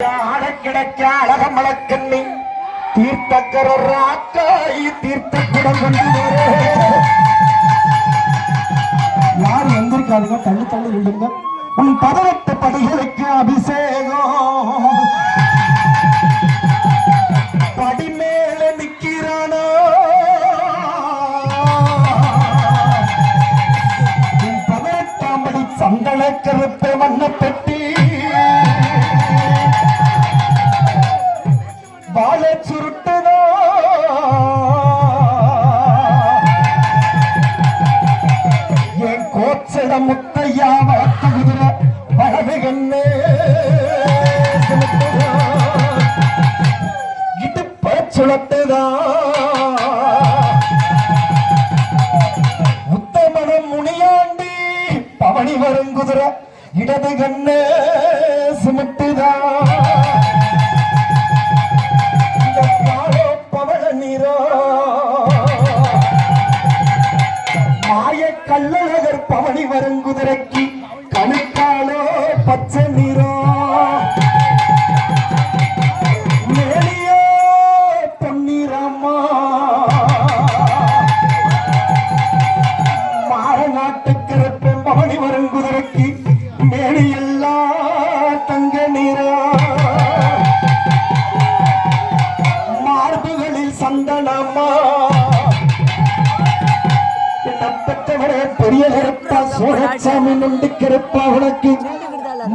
கிடக்க அழகமளக்கண்ணி தீர்த்தக்கரர் ஆக்காய் தீர்த்த குடம் கொண்டு யாரும் எந்திரிக்காதீங்க தள்ளி தள்ளி விடுங்க உன் பதினெட்டு படிகளுக்கு அபிஷேகம். படிமேல நிற்கிறானோ? உன் பதினெட்டாம் படி சந்தன கருப்பு கோச்சட முத்தையா வலது கண்ணே. இடுப்ப சுழட்டுதா உத்தமனம் முனியாண்டி பவனி வரும் குதிரை இடது கண்ணே சுமட்டுதா. பவள நீரோ. மாய கல்லழகர் பவனி வருங்குதிரைக்கு கணுக்காலோ பச்சை நிறோ. மேலியோ பொன்னீரம்மா மாற நாட்டுக்கு பவனி வரும் மேலியெல்லாம் தங்க நீரோ மார்புகளில் சந்தனமா. பெற்றவரே பெரிய கருப்பா சோழச்சாமி நொண்டு கருப்பா உனக்கு.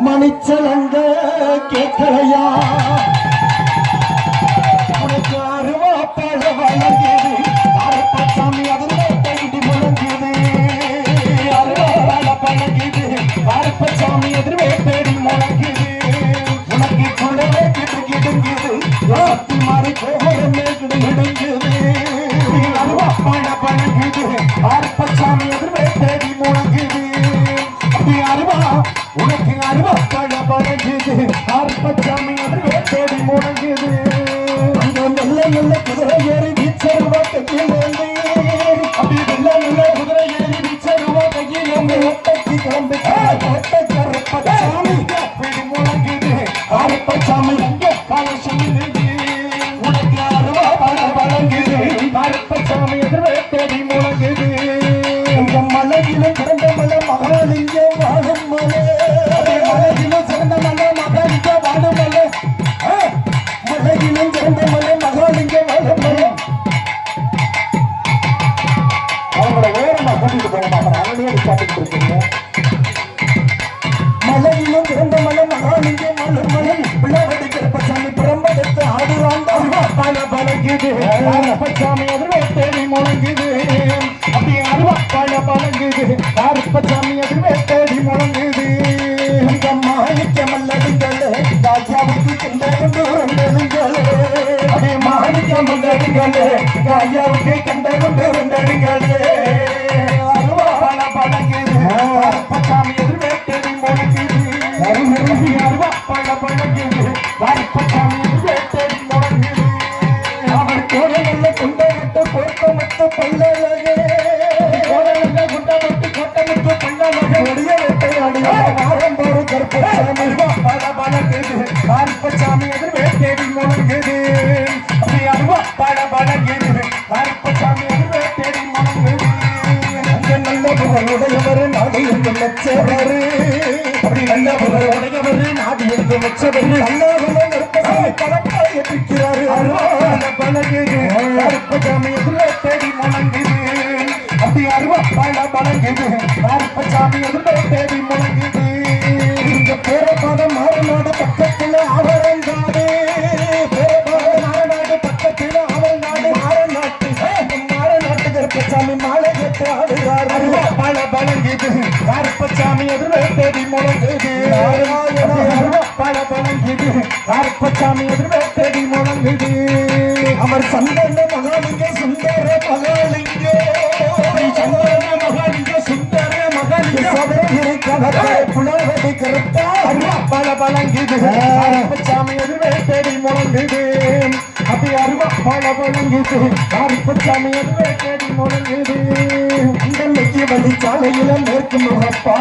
மணிச்சலங்க கேட்கலையா உனக்கு அருவா பழ வழங்கியது. முழங்கியது. அருவா பழ பழகியது எதிர்வே தேடி முழங்கியது. உனக்கு கிடுங்கியது பழகியது சாமி தேடி முழங்கியது அந்த மெல்ல குதிரை ஏறி வீச்சருவா கையிலேந்து அப்படி குதிரை ஏறி வீச்சருவா கையிலேந்து முழங்குது பழகுது கருப்பசாமி எதிர்வே தேடி முழங்குது. அப்படி அருவா பழங்குது. கருப்பசாமி எதிர்வே தேடி முழங்குது? மாணிக்க மல்லடிங்களே ராஜாவுக்கு கண்ட கொண்டு அப்படி ராஜாவுக்கு கொண்டு வாரம்போரு கருப்பசாமி பல பலகுது கருப்பசாமி எதிர் வேட்டேடி முழங்குது அப்படி அருவா பல பலகுது கருப்பசாமி எதிர் வேட்டேடி முழங்குது அந்த நல்ல புகழுடையவர் நாடு என்று மெச்சவர் அப்படி நல்ல புகழுடையவர் நாடு என்று மெச்சவர் நல்ல புகழ் கருப்பசாமி பலப்பாய் எதிர்க்கிறார் அருவான பழகுது கருப்பசாமி எதிர தேடி முழங்குது அப்படி அருவா பல பழகுது கருப்பசாமி எதிர தேடி முழங்குது கருப்பசாமி மாலை கட்டு ஆடுகிறார். பல பழங்குது கருப்பசாமி எதிர தேடி முழங்குது. பல பழங்குது கருப்பசாமி எதிர தேடி முழங்குது. அவர் சந்தன மகாலிங்க சுந்தர மகாலிங்க. சந்தன மகாலிங்க சுந்தர மகாலிங்க. சபரிகிரி கதரை புலவதி அருவா பல பழங்குது கருப்பசாமி எதிர தேடி முழங்குது. அது அருவா பல பழங்குது கருப்பசாமி எதிர தேடி முழங்குது இந்த மெக்கி வழி சாலையில மேற்கு முகப்பா